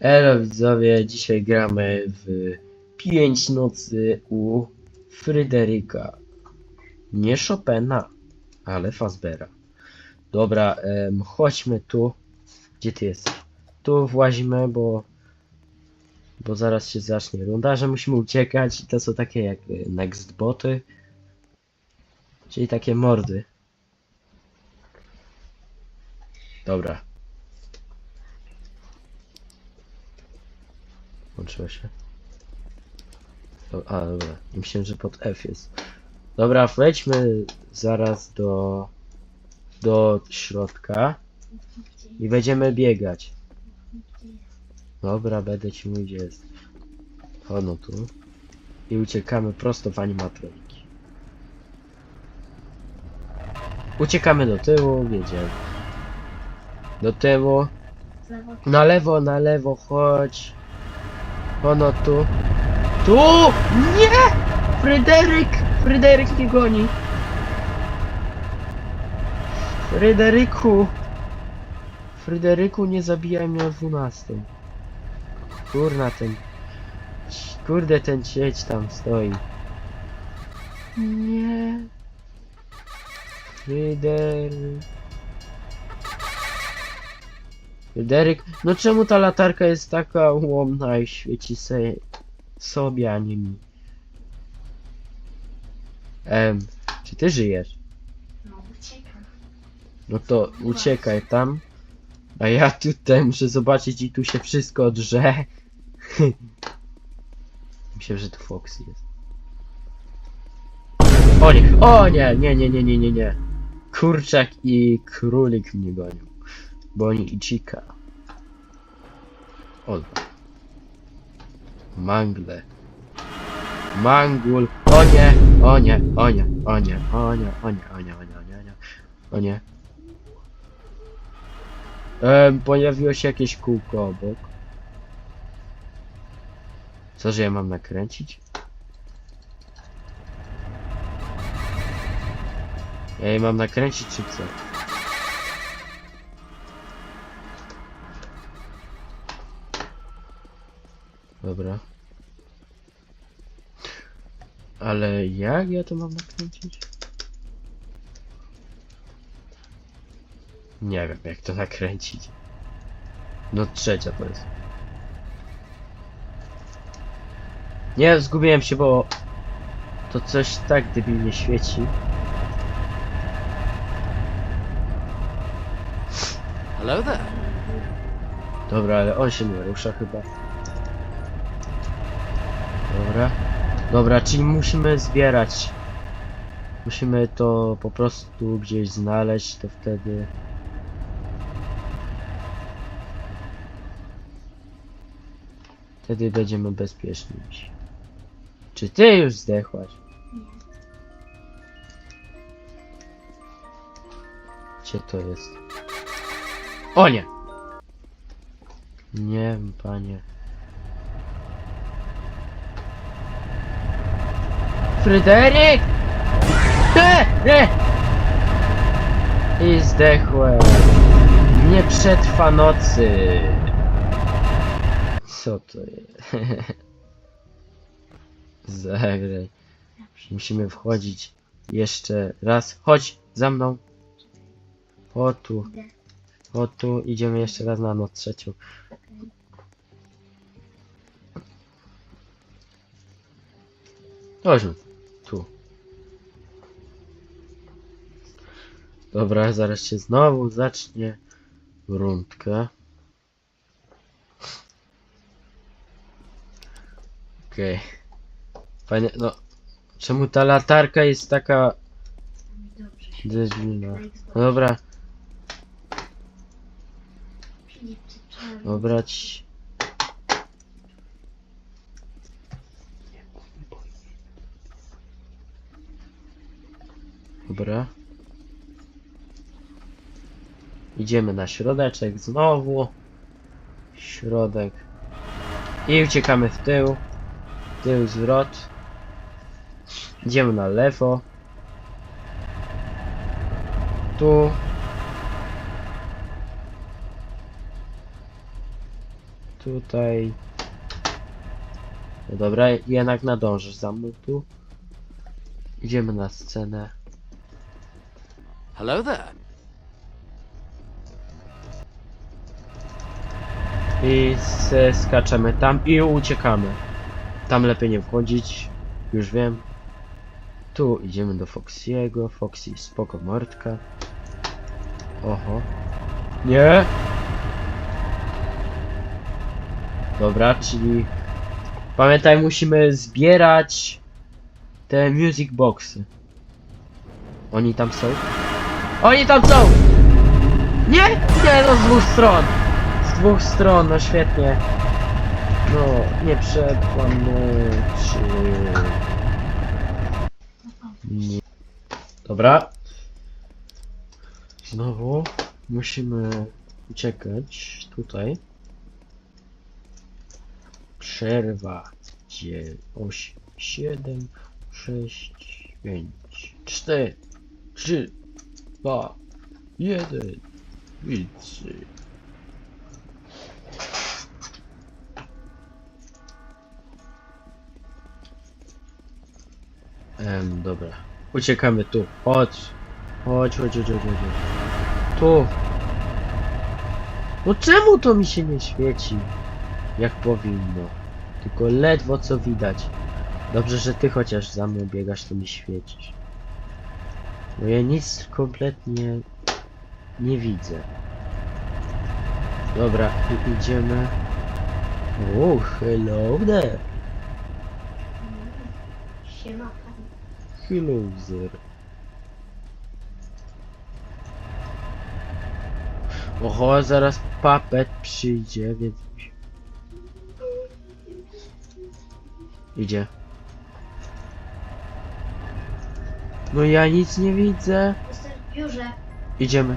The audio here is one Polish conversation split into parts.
Elo widzowie, dzisiaj gramy w 5 nocy u Fryderyka. Nie Chopina, ale Fazbera. Dobra, em, chodźmy tu. Gdzie ty jesteś? Tu włazimy, bo bo zaraz się zacznie runda, że musimy uciekać to są takie jak y, next boty. Czyli takie mordy. Dobra. Włączyło się. A, dobra. Myślałem, że pod F jest. Dobra, wejdźmy zaraz do do środka i będziemy biegać. Dobra, będę ci mówić, gdzie jest. O, no tu. I uciekamy prosto w animatroniki. Uciekamy do tyłu, wiedziałem. Do tyłu. Na lewo, na lewo, chodź. Ono tu. Tu! Nie! Fryderyk! Fryderyk mnie goni. Fryderyku! Fryderyku, nie zabijaj mnie o 12. Kurna ten... Kurde ten sieć tam stoi. Nie. Fryderyk. Fryderyk, no czemu ta latarka jest taka ułomna i świeci se sobie, a nie mi? Em, czy ty żyjesz? No uciekam. No to uciekaj tam. A ja tutaj muszę zobaczyć i tu się wszystko drze. Myślę, że tu Fox jest. O nie, o nie, nie, nie, nie, nie, nie, nie. Kurczak i królik mnie gonią. Boni i Chica. O. Mangle. Mangul. O nie, o nie, o nie, o nie, o nie, o nie, o nie, o nie, o nie, o nie. O nie. Em, pojawiło się jakieś kółko obok. Co, że ja mam nakręcić? Ja je mam nakręcić czy co? Dobra. Ale jak ja to mam nakręcić? Nie wiem jak to nakręcić. No trzecia to jest. Nie, zgubiłem się, bo to coś tak debilnie świeci. Hello there. Dobra, ale on się nie rusza chyba. Dobra. Dobra, czyli musimy zbierać. Musimy to po prostu gdzieś znaleźć, to wtedy... Wtedy będziemy bezpieczni. Czy ty już zdechłaś? Gdzie to jest? O nie! Nie wiem, panie. Fryderyk! E, e! I zdechłem. Nie przetrwa nocy. Co to jest? Zagraj. Musimy wchodzić jeszcze raz. Chodź za mną. O tu. O tu. Idziemy jeszcze raz na noc trzecią. Chodźmy. Tu. Dobra, zaraz się znowu zacznie rundka. Okej. Fajnie, no. Czemu ta latarka jest taka debilna? No dobra, ci. Dobra. Idziemy na środeczek znowu. Środek. I uciekamy w tył. Tył zwrot. Idziemy na lewo. Tu. tutaj. No dobra, jednak nadążysz za mną tu. Idziemy na scenę. Hello there. I skaczemy tam i uciekamy. Tam lepiej nie wchodzić, już wiem. Tu idziemy do Foxiego. Foxy, spoko mordka. Oho. Nie! Dobra, czyli... Pamiętaj, musimy zbierać te music boxy. Oni tam są? Oni tam są! Nie! Nie, no z dwóch stron! Dwóch stron, no świetnie. No, nie przekłamujcie. Nie. Dobra. Znowu musimy uciekać tutaj. Przerwa. 8, 7, 6, 5, 4, 3, 2, 1. Wicy. Em, dobra. Uciekamy tu. Chodź. Chodź, chodź, chodź, chodź, chodź. Tu. No czemu to mi się nie świeci? Jak powinno. Tylko ledwo co widać. Dobrze, że ty chociaż za mną biegasz, to mi świecisz. Bo ja nic kompletnie nie widzę. Dobra, idziemy. Oh, hello there. Siema Hello there. Oho, zaraz papet przyjdzie, więc... Idzie. No ja nic nie widzę. Mister Biurze. Idziemy.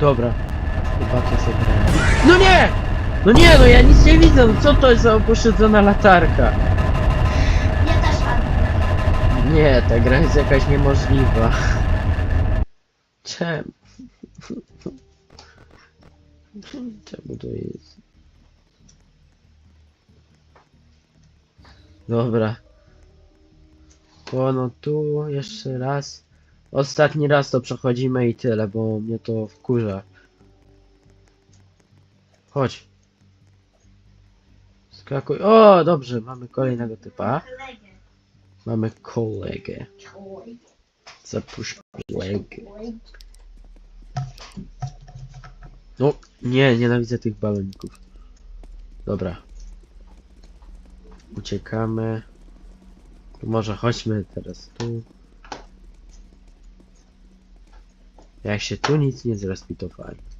Dobra. Chyba to sobie No nie! No nie, no ja nic nie widzę, co to jest za opuszczona latarka? Ja też pan. Nie, ta gra jest jakaś niemożliwa. Czemu? Czemu to jest? Dobra. O, no tu jeszcze raz. Ostatni raz to przechodzimy i tyle, bo mnie to wkurza. Chodź. Skakuj. O, dobrze, mamy kolejnego typa. Mamy kolegę. Zapuść kolegę. No, nie, nienawidzę tych baloników. Dobra. Uciekamy. Może chodźmy teraz tu. Jak się tu nic nie zrespitowali.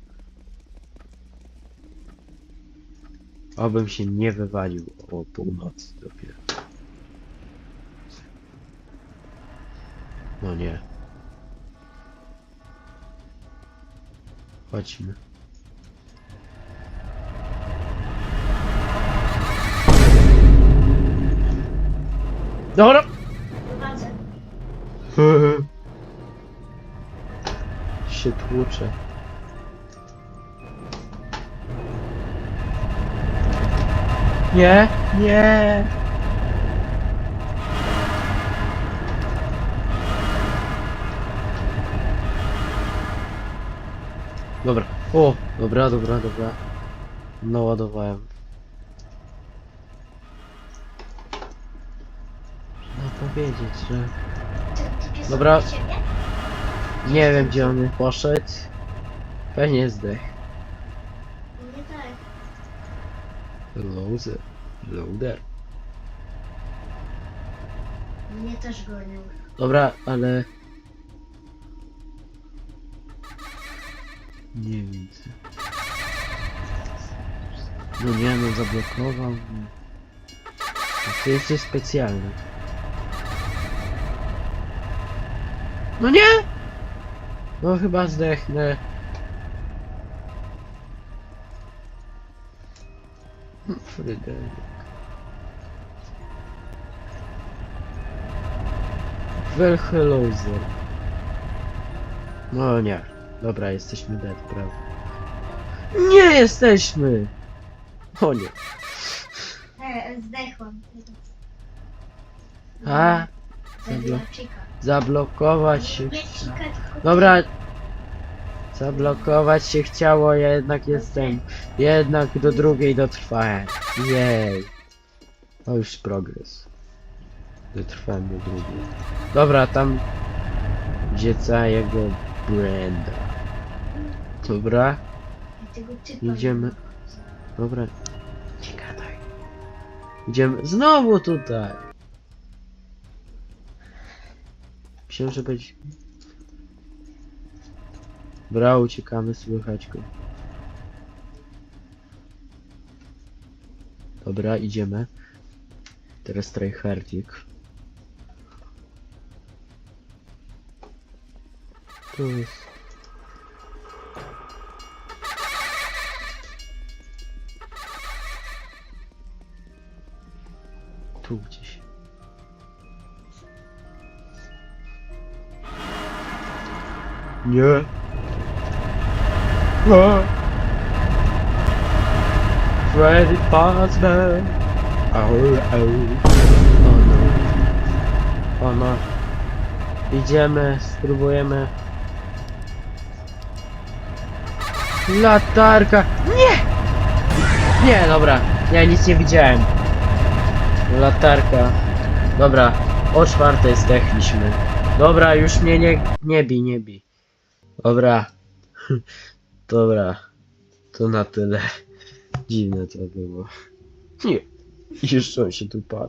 Obym się nie wywalił o północy dopiero. No nie. Chodźmy. Dobra. Się tłucze. Nie, nie. Dobra. O, dobra, dobra, dobra. Naładowałem. Można powiedzieć, że... Dobra. Nie wiem gdzie on poszedł. Pewnie zdech. Nie tak. Loader. Loader. Mnie też gonił. Dobra, ale... Nie widzę. No nie, no zablokował mnie. To jest coś specjalne. No nie! No chyba zdechnę. Fryderyk. Welchelozer. No nie. Dobra, jesteśmy dead, prawda? Nie jesteśmy! O nie. E, zdechłam. A, zablokować się Dobra. Zablokować się chciało, jednak jestem. Jednak do drugiej dotrwałem. Jej. To już progres. Dotrwałem do drugiej. Dobra, tam gdzie całego Brenda. Dobra, Idziemy. dobra. Nie gadaj. Idziemy znowu tutaj. Myślałem, że będzie... Bra, uciekamy, słychać go. Dobra, idziemy. Teraz tryhardik. Tu jest... Tu gdzieś. Nie. Freddy Fazbear. Au, au. O no. O no. Idziemy, spróbujemy. Latarka. Nie! Nie, dobra. Ja nic nie widziałem. Latarka. Dobra, o czwartej zdechliśmy. Dobra, już mnie nie, nie bij, nie bij. Dobra. Dobra. To na tyle. Dziwne to było. Nie. Jeszcze on się tu patrzy.